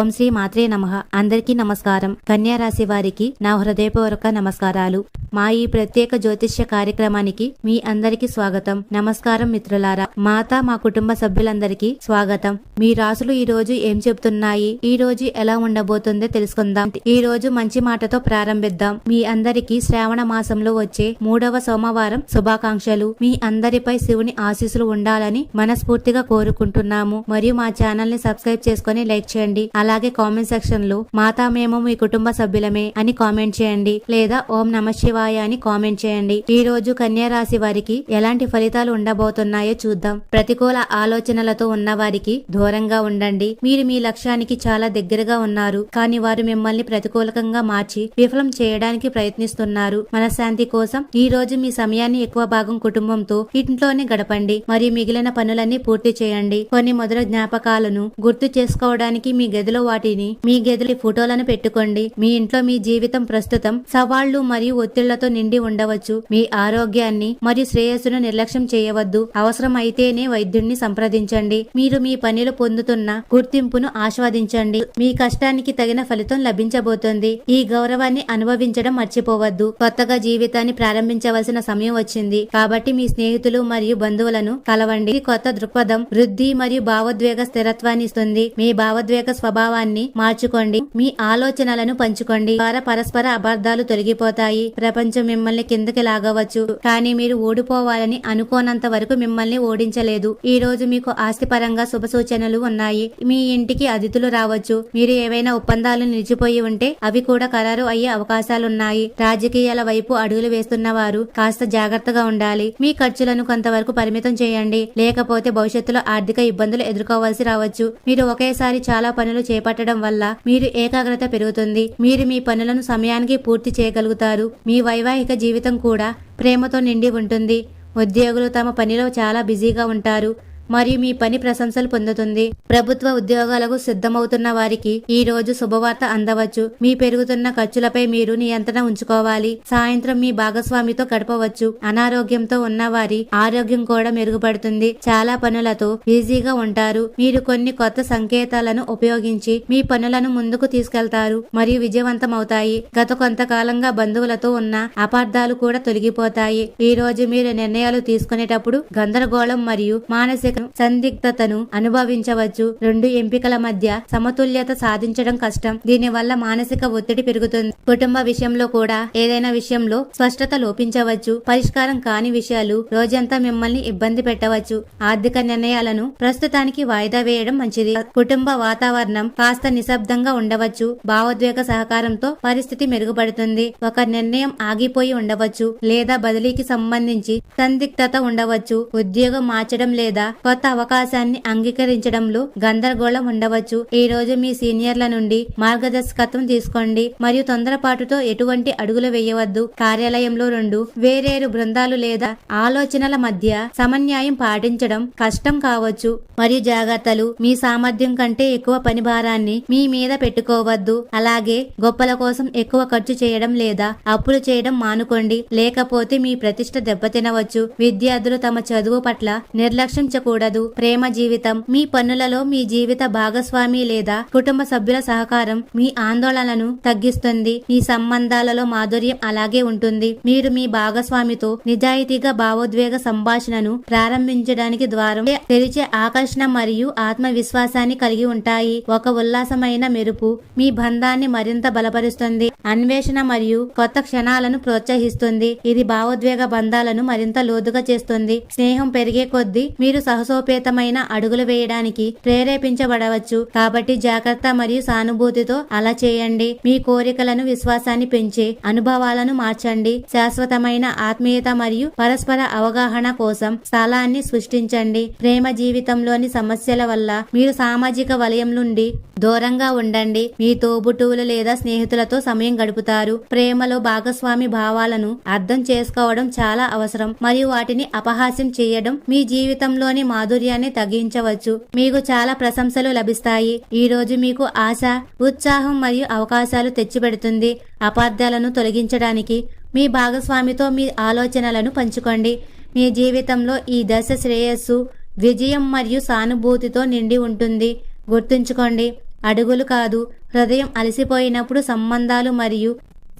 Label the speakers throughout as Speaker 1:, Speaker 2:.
Speaker 1: ఓం శ్రీ మాత్రే నమ. అందరికీ నమస్కారం. కన్యా రాశి వారికి నా హృదయపూర్వక నమస్కారాలు. మా ఈ ప్రత్యేక జ్యోతిష్య కార్యక్రమానికి మీ అందరికీ స్వాగతం. నమస్కారం మిత్రులారా. మాత మా కుటుంబ సభ్యులందరికీ స్వాగతం. మీ రాసులు ఈ రోజు ఏం చెబుతున్నాయి? ఈ రోజు ఎలా ఉండబోతుందో తెలుసుకుందాం. ఈ రోజు మంచి మాటతో ప్రారంభిద్దాం. మీ అందరికీ శ్రావణ మాసంలో వచ్చే మూడవ సోమవారం శుభాకాంక్షలు. మీ అందరిపై శివుని ఆశీస్సులు ఉండాలని మనస్ఫూర్తిగా కోరుకుంటున్నాము. మరియు మా ఛానల్ని సబ్స్క్రైబ్ చేసుకుని లైక్ చేయండి. అలాగే కామెంట్ సెక్షన్లో మాతా మేము మీ కుటుంబ సభ్యులమే అని కామెంట్ చేయండి లేదా ఓం నమ శివాయ అని కామెంట్ చేయండి. ఈ రోజు కన్యా రాశి వారికి ఎలాంటి ఫలితాలు ఉండబోతున్నాయో చూద్దాం. ప్రతికూల ఆలోచనలతో ఉన్న వారికి దూరంగా ఉండండి. మీరు మీ లక్ష్యానికి చాలా దగ్గరగా ఉన్నారు కానీ వారు మిమ్మల్ని ప్రతికూలకంగా మార్చి విఫలం చేయడానికి ప్రయత్నిస్తున్నారు. మనశ్శాంతి కోసం ఈ రోజు మీ సమయాన్ని ఎక్కువ భాగం కుటుంబంతో ఇంట్లోనే గడపండి. మరియు మిగిలిన పనులన్నీ పూర్తి చేయండి. కొన్ని మొదటి జ్ఞాపకాలను గుర్తు చేసుకోవడానికి మీ గదిలో వాటిని మీ గదిలి ఫోటోలను పెట్టుకోండి. మీ ఇంట్లో మీ జీవితం ప్రస్తుతం సవాళ్ళు మరియు ఒత్తిళ్ళతో నిండి ఉండవచ్చు. మీ ఆరోగ్యాన్ని మరియు శ్రేయస్సును నిర్లక్ష్యం చేయవద్దు. అవసరం అయితేనే వైద్యుడిని సంప్రదించండి. మీరు మీ పనిలో పొందుతున్న గుర్తింపును ఆస్వాదించండి. మీ కష్టానికి తగిన ఫలితం లభించబోతోంది. ఈ గౌరవాన్ని అనుభవించడం మర్చిపోవద్దు. కొత్తగా జీవితాన్ని ప్రారంభించవలసిన సమయం వచ్చింది. కాబట్టి మీ స్నేహితులు మరియు బంధువులను కలవండి. కొత్త దృక్పథం వృద్ధి మరియు భావోద్వేగ స్థిరత్వాన్ని ఇస్తుంది. మీ భావోద్వేగ స్వభావాన్ని మార్చుకోండి. మీ ఆలోచనలను పంచుకోండి. ద్వారా పరస్పర అబద్ధాలు తొలగిపోతాయి. ప్రపంచం మిమ్మల్ని కిందకి లాగవచ్చు. కానీ మీరు ఓడిపోవాలని అనుకోనంత వరకు మిమ్మల్ని ఓడించలేదు. ఈ రోజు మీకు ఆస్తిపరంగా శుభ సూచనలు ఉన్నాయి. మీ ఇంటికి అతిథులు రావచ్చు. మీరు ఏవైనా ఒప్పందాలు నిలిచిపోయి ఉంటే అవి కూడా ఖరారు అయ్యే అవకాశాలున్నాయి. రాజకీయాల వైపు అడుగులు వేస్తున్న వారు కాస్త జాగ్రత్తగా ఉండాలి. మీ ఖర్చులను కొంతవరకు పరిమితం చేయండి. లేకపోతే భవిష్యత్తులో ఆర్థిక ఇబ్బందులు ఎదుర్కోవాల్సి రావచ్చు. మీరు ఒకేసారి చాలా పనులు చేపట్టడం వల్ల మీరు ఏకాగ్రత పెరుగుతుంది. మీరు మీ పనులను సమయానికి పూర్తి చేయగలుగుతారు. మీ వైవాహిక జీవితం కూడా ప్రేమతో నిండి ఉంటుంది. ఉద్యోగులు తమ పనిలో చాలా బిజీగా ఉంటారు. మరియు మీ పని ప్రశంసలు పొందుతుంది. ప్రభుత్వ ఉద్యోగాలకు సిద్ధమవుతున్న వారికి ఈ రోజు శుభవార్త అందవచ్చు. మీ పెరుగుతున్న ఖర్చులపై మీరు నియంత్రణ ఉంచుకోవాలి. సాయంత్రం మీ భాగస్వామితో గడపవచ్చు. అనారోగ్యంతో ఉన్న వారి ఆరోగ్యం కూడా మెరుగుపడుతుంది. చాలా పనులతో బిజీగా ఉంటారు. మీరు కొన్ని కొత్త సంకేతాలను ఉపయోగించి మీ పనులను ముందుకు తీసుకెళ్తారు. మరియు విజయవంతమవుతాయి. గత కొంతకాలంగా బంధువులతో ఉన్న అపార్థాలు కూడా తొలగిపోతాయి. ఈ రోజు మీరు నిర్ణయాలు తీసుకునేటప్పుడు గందరగోళం మరియు మానసిక సందిగ్ధతను అనుభవించవచ్చు. రెండు ఎంపికల మధ్య సమతుల్యత సాధించడం కష్టం. దీనివల్ల మానసిక ఒత్తిడి పెరుగుతుంది. కుటుంబ విషయంలో కూడా ఏదైనా విషయంలో స్పష్టత లోపించవచ్చు. పరిష్కారం కాని విషయాలు రోజంతా మిమ్మల్ని ఇబ్బంది పెట్టవచ్చు. ఆర్థిక నిర్ణయాలను ప్రస్తుతానికి వాయిదా వేయడం మంచిది. కుటుంబ వాతావరణం కాస్త నిశ్శబ్దంగా ఉండవచ్చు. భావోద్వేగ సహకారంతో పరిస్థితి మెరుగుపడుతుంది. ఒక నిర్ణయం ఆగిపోయి ఉండవచ్చు. లేదా బదిలీకి సంబంధించి సందిగ్ధత ఉండవచ్చు. ఉద్యోగం మార్చడం లేదా కొత్త అవకాశాన్ని అంగీకరించడంలో గందరగోళం ఉండవచ్చు. ఈ రోజు మీ సీనియర్ల నుండి మార్గదర్శకత్వం తీసుకోండి మరియు తొందరపాటుతో ఎటువంటి అడుగులు వేయవద్దు. కార్యాలయంలో రెండు వేరేరు బృందాలు లేదా ఆలోచనల మధ్య సమన్యాయం పాటించడం కష్టం కావచ్చు. మరియు జాగ్రత్తలు మీ సామర్థ్యం కంటే ఎక్కువ పని భారాన్ని మీ మీద పెట్టుకోవద్దు. అలాగే గొప్పల కోసం ఎక్కువ ఖర్చు చేయడం లేదా అప్పులు చేయడం మానుకోండి. లేకపోతే మీ ప్రతిష్ట దెబ్బతినవచ్చు. విద్యార్థులు తమ చదువు పట్ల నిర్లక్ష్యించకూడదు ప్రేమ జీవితం మీ పనులలో మీ జీవిత భాగస్వామి లేదా కుటుంబ సభ్యుల సహకారం మీ ఆందోళనను తగ్గిస్తుంది. మీ సంబంధాలలో మాధుర్యం అలాగే ఉంటుంది. మీరు మీ భాగస్వామితో నిజాయితీగా భావోద్వేగ సంభాషణను ప్రారంభించడానికి ద్వారం తెరిచే ఆకర్షణ మరియు ఆత్మవిశ్వాసాన్ని కలిగి ఉంటాయి. ఒక ఉల్లాసమైన మెరుపు మీ బంధాన్ని మరింత బలపరుస్తుంది. అన్వేషణ మరియు కొత్త క్షణాలను ప్రోత్సహిస్తుంది. ఇది భావోద్వేగ బంధాలను మరింత లోతుగా చేస్తుంది. స్నేహం పెరిగే కొద్దీ మీరు సాహసోపేతమైన అడుగులు వేయడానికి ప్రేరేపించబడవచ్చు. కాబట్టి జాగ్రత్త మరియు సానుభూతితో అలా చేయండి. మీ కోరికలను విశ్వాసాన్ని పెంచే అనుభవాలను మార్చండి. శాశ్వతమైన ఆత్మీయత మరియు పరస్పర అవగాహన కోసం స్థలాన్ని సృష్టించండి. ప్రేమ జీవితంలోని సమస్యల వల్ల మీరు సామాజిక వలయం నుండి దూరంగా ఉండండి. మీ తోబుటువులు లేదా స్నేహితులతో సమయం గడుపుతారు. ప్రేమలో భాగస్వామి భావాలను అర్థం చేసుకోవడం చాలా అవసరం. మరియు వాటిని అపహాస్యం చేయడం మీ జీవితంలోని మాధుర్యాన్ని తగ్గించవచ్చు. మీకు చాలా ప్రశంసలు లభిస్తాయి. ఈ రోజు మీకు ఆశ ఉత్సాహం మరియు అవకాశాలు తెచ్చిపెడుతుంది. అపార్థాలను తొలగించడానికి మీ భాగస్వామితో మీ ఆలోచనలను పంచుకోండి. మీ జీవితంలో ఈ దశ శ్రేయస్సు విజయం మరియు సానుభూతితో నిండి ఉంటుంది. గుర్తుంచుకోండి అడుగులు కాదు హృదయం అలసిపోయినప్పుడు సంబంధాలు మరియు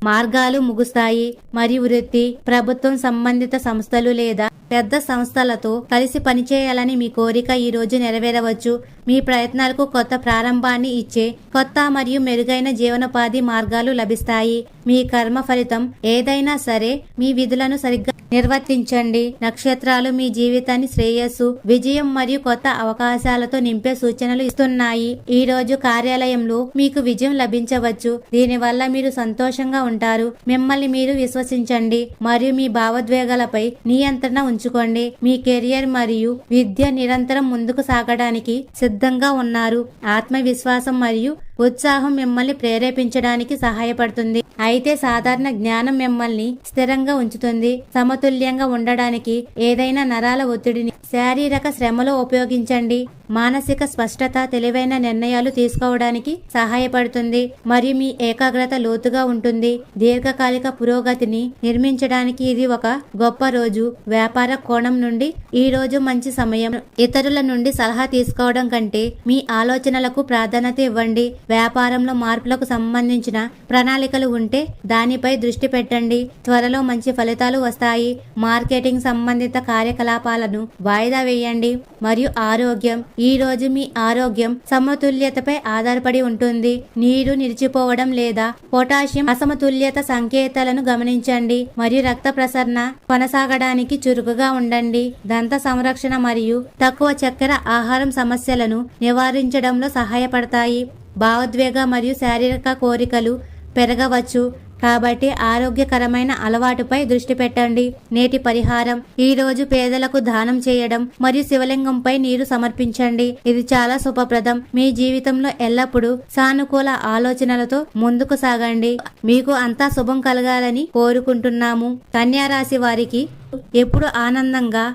Speaker 1: మార్గాలు ముగుస్తాయి మరియు వృత్తి ప్రభుత్వం సంబంధిత సంస్థలు లేదా పెద్ద సంస్థలతో కలిసి పనిచేయాలని మీ కోరిక ఈ రోజు నెరవేరవచ్చు. మీ ప్రయత్నాలకు కొత్త ప్రారంభాన్ని ఇచ్చే కొత్త మరియు మెరుగైన జీవనోపాధి మార్గాలు లభిస్తాయి. మీ కర్మ ఫలితం ఏదైనా సరే మీ విధులను సరిగ్గా నిర్వర్తించండి. నక్షత్రాలు మీ జీవితాన్ని శ్రేయస్సు విజయం మరియు కొత్త అవకాశాలతో నింపే సూచనలు ఇస్తున్నాయి. ఈ రోజు కార్యాలయంలో మీకు విజయం లభించవచ్చు. దీనివల్ల మీరు సంతోషంగా ఉంటారు. మిమ్మల్ని మీరు విశ్వసించండి. మరియు మీ భావోద్వేగాలపై నియంత్రణ ఉంచుకోండి. మీ కెరియర్ మరియు విద్య నిరంతరం ముందుకు సాగడానికి సిద్ధ సిద్ధంగా ఉన్నారు. ఆత్మవిశ్వాసం మరియు ఉత్సాహం మిమ్మల్ని ప్రేరేపించడానికి సహాయపడుతుంది. అయితే సాధారణ జ్ఞానం మిమ్మల్ని స్థిరంగా ఉంచుతుంది. సమతుల్యంగా ఉండడానికి ఏదైనా నరాల ఒత్తిడిని శారీరక శ్రమలో ఉపయోగించండి. మానసిక స్పష్టత తెలివైన నిర్ణయాలు తీసుకోవడానికి సహాయపడుతుంది. మరియు మీ ఏకాగ్రత లోతుగా ఉంటుంది. దీర్ఘకాలిక పురోగతిని నిర్మించడానికి ఇది ఒక గొప్ప రోజు. వ్యాపార కోణం నుండి ఈ రోజు మంచి సమయం. ఇతరుల నుండి సలహా తీసుకోవడం కంటే మీ ఆలోచనలకు ప్రాధాన్యత ఇవ్వండి. వ్యాపారంలో మార్పులకు సంబంధించిన ప్రణాళికలు ఉంటే దానిపై దృష్టి పెట్టండి. త్వరలో మంచి ఫలితాలు వస్తాయి. మార్కెటింగ్ సంబంధిత కార్యకలాపాలను వాయిదా వేయండి. మరియు ఆరోగ్యం ఈ రోజు మీ ఆరోగ్యం సమతుల్యతపై ఆధారపడి ఉంటుంది. నీరు నిలిచిపోవడం లేదా పొటాషియం అసమతుల్యత సంకేతాలను గమనించండి. మరియు రక్త ప్రసరణ కొనసాగడానికి చురుకుగా ఉండండి. దంత సంరక్షణ మరియు తక్కువ చక్కెర ఆహారం సమస్యలను నివారించడంలో సహాయపడతాయి. భావోద్వేగ మరియు శారీరక కోరికలు పెరగవచ్చు. కాబట్టి ఆరోగ్యకరమైన అలవాటుపై దృష్టి పెట్టండి. నేటి పరిహారం. ఈ రోజు పేదలకు దానం చేయడం మరియు శివలింగంపై నీరు సమర్పించండి. ఇది చాలా శుభప్రదం. మీ జీవితంలో ఎల్లప్పుడూ సానుకూల ఆలోచనలతో ముందుకు సాగండి. మీకు అంతా శుభం కలగాలని కోరుకుంటున్నాము. కన్యా రాశి వారికి ఎప్పుడు ఆనందంగా